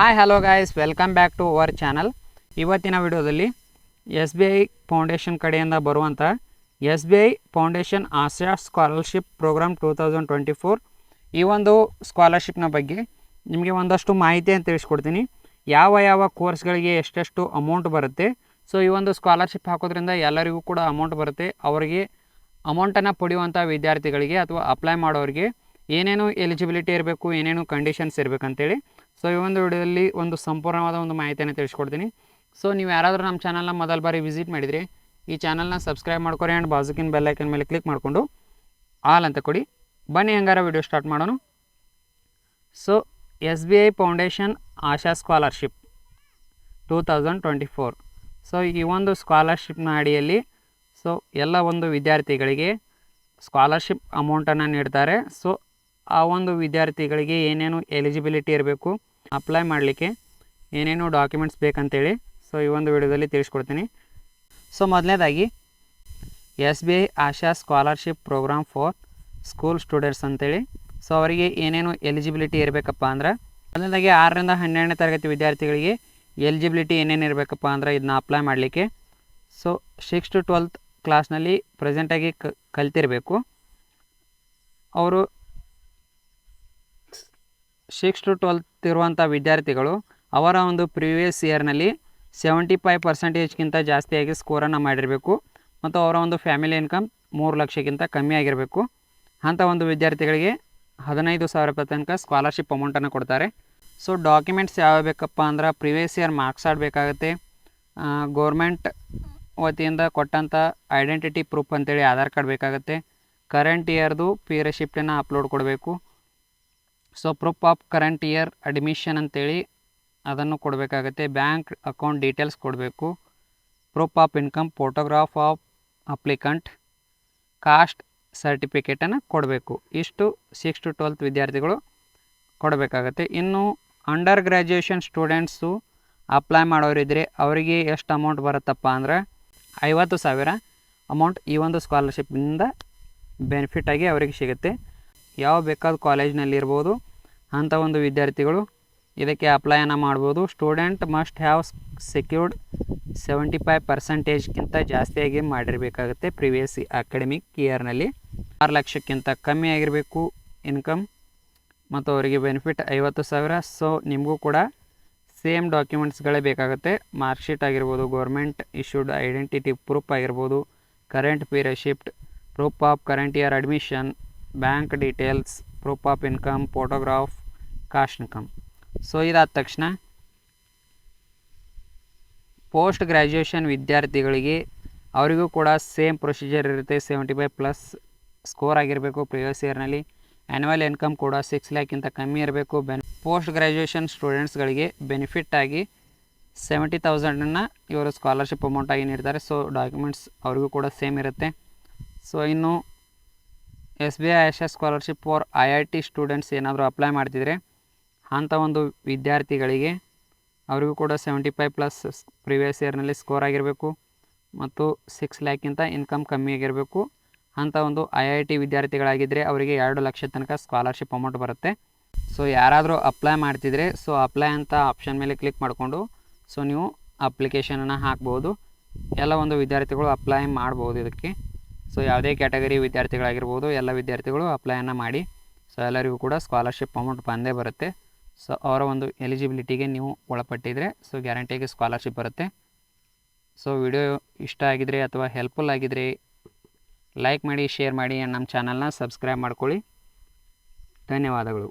Hi hello guys welcome back to our channel ಇವತ್ತಿನ ವಿಡಿಯೋದಲ್ಲಿ S B I foundation ಕಡೆಯಿಂದ ಬರುವಂಥ S B I foundation Asha scholarship program two thousand twenty four ಈ ಒಂದು ಸ್ಕಾಲರ್ಶಿಪ್ನ ಬಗ್ಗೆ ನಿಮಗೆ ಒಂದಷ್ಟು ಮಾಹಿತಿಯನ್ನು ತಿಳಿಸ್ಕೊಡ್ತೀನಿ. ಯಾವ ಯಾವ ಕೋರ್ಸ್ಗಳಿಗೆ ಎಷ್ಟೆಷ್ಟು ಅಮೌಂಟ್ ಬರುತ್ತೆ? ಸೊ ಈ ಒಂದು ಸ್ಕಾಲರ್ಶಿಪ್ ಹಾಕೋದ್ರಿಂದ ಎಲ್ಲರಿಗೂ ಕೂಡ ಅಮೌಂಟ್ ಬರುತ್ತೆ. ಅವರಿಗೆ ಅಮೌಂಟನ್ನು ಪಡೆಯುವಂಥ ವಿದ್ಯಾರ್ಥಿಗಳಿಗೆ ಅಥವಾ ಅಪ್ಲೈ ಮಾಡೋರಿಗೆ ಏನೇನು ಎಲಿಜಿಬಿಲಿಟಿ ಇರಬೇಕು, ಏನೇನು ಕಂಡೀಷನ್ಸ್ ಇರಬೇಕಂತೇಳಿ. ಸೊ ಈ ಒಂದು ವಿಡಿಯೋದಲ್ಲಿ ಒಂದು ಸಂಪೂರ್ಣವಾದ ಒಂದು ಮಾಹಿತಿಯನ್ನು ತಿಳಿಸ್ಕೊಡ್ತೀನಿ. ಸೊ ನೀವು ಯಾರಾದರೂ ನಮ್ಮ ಚಾನಲ್ನ ಮೊದಲ ಬಾರಿ ವಿಸಿಟ್ ಮಾಡಿದರೆ, ಈ ಚಾನಲ್ನ ಸಬ್ಸ್ಕ್ರೈಬ್ ಮಾಡ್ಕೊರಿ ಆ್ಯಂಡ್ ಬಾಜುಕಿನ ಬೆಲ್ಲೈಕನ್ ಮೇಲೆ ಕ್ಲಿಕ್ ಮಾಡಿಕೊಂಡು ಆಲ್ ಅಂತ ಕೊಡಿ. ಬನ್ನಿ, ಹಂಗಾರ ವಿಡಿಯೋ ಸ್ಟಾರ್ಟ್ ಮಾಡೋಣ. So S B I foundation Asha scholarship two thousand twenty four so ಈ ಒಂದು ಸ್ಕಾಲರ್ಶಿಪ್ನ ಅಡಿಯಲ್ಲಿ ಸೊ ಎಲ್ಲ ಒಂದು ವಿದ್ಯಾರ್ಥಿಗಳಿಗೆ ಸ್ಕಾಲರ್ಶಿಪ್ ಅಮೌಂಟನ್ನು ನೀಡ್ತಾರೆ. ಸೊ ಆ ಒಂದು ವಿದ್ಯಾರ್ಥಿಗಳಿಗೆ ಏನೇನು ಎಲಿಜಿಬಿಲಿಟಿ ಇರಬೇಕು ಅಪ್ಲೈ ಮಾಡಲಿಕ್ಕೆ ಏನೇನು ಡಾಕ್ಯುಮೆಂಟ್ಸ್ ಬೇಕಂತೇಳಿ ಸೊ ಈ ಒಂದು ವಿಡಿಯೋದಲ್ಲಿ ತಿಳಿಸ್ಕೊಡ್ತೀನಿ. ಸೊ ಮೊದಲನೇದಾಗಿ, S B I Asha scholarship program for school students ಅಂತೇಳಿ. ಸೊ ಅವರಿಗೆ ಏನೇನು ಎಲಿಜಿಬಿಲಿಟಿ ಇರಬೇಕಪ್ಪ ಅಂದ್ರೆ, ಮೊದಲನೇದಾಗಿ ಆರರಿಂದ ಹನ್ನೆರಡನೇ ತರಗತಿ ವಿದ್ಯಾರ್ಥಿಗಳಿಗೆ ಎಲಿಜಿಬಿಲಿಟಿ ಏನೇನು ಇರಬೇಕಪ್ಪ ಅಂದ್ರೆ ಇದನ್ನ ಅಪ್ಲೈ ಮಾಡಲಿಕ್ಕೆ. ಸೊ ಸಿಕ್ಸ್ ಟು ಟ್ವೆಲ್ತ್ ಕ್ಲಾಸ್ನಲ್ಲಿ ಪ್ರೆಸೆಂಟಾಗಿ ಕಲ್ತಿರಬೇಕು. ಅವರು ಸಿಕ್ಸ್ ಟು ಟ್ವೆಲ್ತ್ ಇರುವಂಥ ವಿದ್ಯಾರ್ಥಿಗಳು ಅವರ ಒಂದು ಪ್ರೀವಿಯಸ್ ಇಯರ್ನಲ್ಲಿ ಸೆವೆಂಟಿ ಫೈವ್ ಪರ್ಸೆಂಟೇಜ್ಗಿಂತ ಜಾಸ್ತಿಯಾಗಿ ಸ್ಕೋರನ್ನು ಮಾಡಿರಬೇಕು ಮತ್ತು ಅವರ ಒಂದು ಫ್ಯಾಮಿಲಿ ಇನ್ಕಮ್ ಮೂರು ಲಕ್ಷಕ್ಕಿಂತ ಕಮ್ಮಿ ಆಗಿರಬೇಕು. ಅಂಥ ಒಂದು ವಿದ್ಯಾರ್ಥಿಗಳಿಗೆ ಹದಿನೈದು ಸಾವಿರ ರೂಪಾಯಿ ತನಕ ಸ್ಕಾಲರ್ಶಿಪ್ ಅಮೌಂಟನ್ನು ಕೊಡ್ತಾರೆ. ಸೊ, ಡಾಕ್ಯುಮೆಂಟ್ಸ್ ಯಾವ ಬೇಕಪ್ಪ ಅಂದ್ರೆ ಪ್ರಿವಿಯಸ್ ಇಯರ್ ಮಾರ್ಕ್ಸ್ ಆಡ್ ಬೇಕಾಗುತ್ತೆ. ಗೋರ್ಮೆಂಟ್ ವತಿಯಿಂದ ಕೊಟ್ಟಂಥ ಐಡೆಂಟಿಟಿ ಪ್ರೂಫ್ ಅಂತೇಳಿ ಆಧಾರ್ ಕಾರ್ಡ್ ಬೇಕಾಗುತ್ತೆ. ಕರೆಂಟ್ ಇಯರ್ದು ಪಿ ರೆಸಿಪ್ಟನ್ನು ಅಪ್ಲೋಡ್ ಕೊಡಬೇಕು. So proof of current year admission ಅಂತೇಳಿ ಅದನ್ನು ಕೊಡಬೇಕಾಗತ್ತೆ. ಬ್ಯಾಂಕ್ ಅಕೌಂಟ್ ಡೀಟೇಲ್ಸ್ ಕೊಡಬೇಕು. Proof of income photograph of applicant caste ಸರ್ಟಿಫಿಕೇಟನ್ನು ಕೊಡಬೇಕು. ಇಷ್ಟು ಸಿಕ್ಸ್ ಟು ಟ್ವೆಲ್ತ್ ವಿದ್ಯಾರ್ಥಿಗಳು ಕೊಡಬೇಕಾಗತ್ತೆ. ಇನ್ನು ಅಂಡರ್ ಗ್ರ್ಯಾಜುಯೇಷನ್ ಸ್ಟೂಡೆಂಟ್ಸು ಅಪ್ಲೈ ಮಾಡೋರಿದ್ದರೆ ಅವರಿಗೆ ಎಷ್ಟು ಅಮೌಂಟ್ ಬರುತ್ತಪ್ಪ ಅಂದ್ರೆ ಐವತ್ತು ಸಾವಿರ ಅಮೌಂಟ್ ಈ ಒಂದು ಸ್ಕಾಲರ್ಶಿಪ್ನಿಂದ ಬೆನಿಫಿಟಾಗಿ ಅವರಿಗೆ ಸಿಗುತ್ತೆ. ಯಾವ ಬೇಕಾದ ಕಾಲೇಜ್ನಲ್ಲಿ ಇರ್ಬೋದು ಅಂಥ ಒಂದು ವಿದ್ಯಾರ್ಥಿಗಳು ಇದಕ್ಕೆ ಅಪ್ಲೈಯನ್ನು ಮಾಡ್ಬೋದು. Student must have secured seventy five ಪರ್ಸೆಂಟೇಜ್ಗಿಂತ ಜಾಸ್ತಿಯಾಗಿ ಮಾಡಿರಬೇಕಾಗುತ್ತೆ ಪ್ರಿವಿಯಸ್ ಅಕಾಡೆಮಿಕ್ ಇಯರ್ನಲ್ಲಿ ಆರು ಲಕ್ಷಕ್ಕಿಂತ ಕಮ್ಮಿ ಆಗಿರಬೇಕು ಇನ್ಕಮ್ ಮತ್ತು ಅವರಿಗೆ ಬೆನಿಫಿಟ್ ಐವತ್ತು ಸಾವಿರ. ಸೊ ನಿಮಗೂ ಕೂಡ ಸೇಮ್ ಡಾಕ್ಯುಮೆಂಟ್ಸ್ಗಳೇ ಬೇಕಾಗುತ್ತೆ. ಮಾರ್ಕ್ಶೀಟ್ ಆಗಿರ್ಬೋದು ಗೌರ್ಮೆಂಟ್ ಇಶ್ಯೂಡ್ ಐಡೆಂಟಿಟಿ ಪ್ರೂಫ್ ಆಗಿರ್ಬೋದು current pay receipt proof of current year admission bank details proof of income photograph caste income so ಇದಾದ ತಕ್ಷಣ ಪೋಸ್ಟ್ ಗ್ರ್ಯಾಜುಯೇಷನ್ ವಿದ್ಯಾರ್ಥಿಗಳಿಗೆ ಅವರಿಗೂ ಕೂಡ ಸೇಮ್ ಪ್ರೊಸೀಜರ್ ಇರುತ್ತೆ. ಸೆವೆಂಟಿ ಫೈವ್ ಪ್ಲಸ್ ಸ್ಕೋರ್ ಆಗಿರಬೇಕು ಪ್ರಿವಿಯಸ್ ಇಯರ್ನಲ್ಲಿ ಆ್ಯನ್ಯುವಲ್ ಇನ್ಕಮ್ ಕೂಡ ಸಿಕ್ಸ್ ಲ್ಯಾಕ್ಕಿಂತ ಕಮ್ಮಿ ಇರಬೇಕು. ಬೆನ್ ಪೋಸ್ಟ್ ಗ್ರ್ಯಾಜುಯೇಷನ್ ಸ್ಟೂಡೆಂಟ್ಸ್ಗಳಿಗೆ ಬೆನಿಫಿಟ್ ಆಗಿ ಸೆವೆಂಟಿ ತೌಸಂಡನ್ನು ಇವರು ಸ್ಕಾಲರ್ಶಿಪ್ ಅಮೌಂಟಾಗಿ ನೀಡ್ತಾರೆ. ಸೊ ಡಾಕ್ಯುಮೆಂಟ್ಸ್ ಅವ್ರಿಗೂ ಕೂಡ ಸೇಮ್ ಇರುತ್ತೆ. ಸೊ ಇನ್ನು S B I Asha scholarship for I I T students ಏನಾದರೂ ಅಪ್ಲೈ ಮಾಡ್ತಿದ್ರೆ ಅಂಥ ಒಂದು ವಿದ್ಯಾರ್ಥಿಗಳಿಗೆ ಅವರಿಗೂ ಕೂಡ ಸೆವೆಂಟಿ ಫೈವ್ ಪ್ಲಸ್ ಪ್ರಿವಿಯಸ್ ಇಯರ್ನಲ್ಲಿ ಸ್ಕೋರ್ ಆಗಿರಬೇಕು ಮತ್ತು ಸಿಕ್ಸ್ ಲ್ಯಾಕ್ಗಿಂತ ಇನ್ಕಮ್ ಕಮ್ಮಿ ಆಗಿರಬೇಕು. ಅಂಥ ಒಂದು ಐ ಐ ಟಿ ವಿದ್ಯಾರ್ಥಿಗಳಾಗಿದ್ದರೆ ಅವರಿಗೆ ಎರಡು ಲಕ್ಷ ತನಕ ಸ್ಕಾಲರ್ಶಿಪ್ ಅಮೌಂಟ್ ಬರುತ್ತೆ. ಸೊ ಯಾರಾದರೂ ಅಪ್ಲೈ ಮಾಡ್ತಿದ್ರೆ ಸೊ ಅಪ್ಲೈ ಅಂತ ಆಪ್ಷನ್ ಮೇಲೆ ಕ್ಲಿಕ್ ಮಾಡಿಕೊಂಡು ಸೊ ನೀವು ಅಪ್ಲಿಕೇಶನನ್ನು ಹಾಕ್ಬೋದು. ಎಲ್ಲ ಒಂದು ವಿದ್ಯಾರ್ಥಿಗಳು ಅಪ್ಲೈ ಮಾಡ್ಬೋದು ಇದಕ್ಕೆ. ಸೊ ಯಾವುದೇ ಕ್ಯಾಟಗರಿ ವಿದ್ಯಾರ್ಥಿಗಳಾಗಿರ್ಬೋದು, ಎಲ್ಲ ವಿದ್ಯಾರ್ಥಿಗಳು ಅಪ್ಲೈಯನ್ನು ಮಾಡಿ ಸೊ ಎಲ್ಲರಿಗೂ ಕೂಡ ಸ್ಕಾಲರ್ಶಿಪ್ ಅಮೌಂಟ್ ಬಂದೇ ಬರುತ್ತೆ. ಸೊ ಅವರ ಒಂದು ಎಲಿಜಿಬಿಲಿಟಿಗೆ ನೀವು ಒಳಪಟ್ಟಿದ್ರೆ ಸೊ ಗ್ಯಾರಂಟಿಯಾಗಿ ಸ್ಕಾಲರ್ಶಿಪ್ ಬರುತ್ತೆ. ಸೊ ವಿಡಿಯೋ ಇಷ್ಟ ಆಗಿದರೆ ಅಥವಾ ಹೆಲ್ಪ್ಫುಲ್ ಆಗಿದ್ರೆ ಲೈಕ್ ಮಾಡಿ ಶೇರ್ ಮಾಡಿ, ನಮ್ಮ ಚಾನಲ್ನ ಸಬ್ಸ್ಕ್ರೈಬ್ ಮಾಡ್ಕೊಳ್ಳಿ. ಧನ್ಯವಾದಗಳು.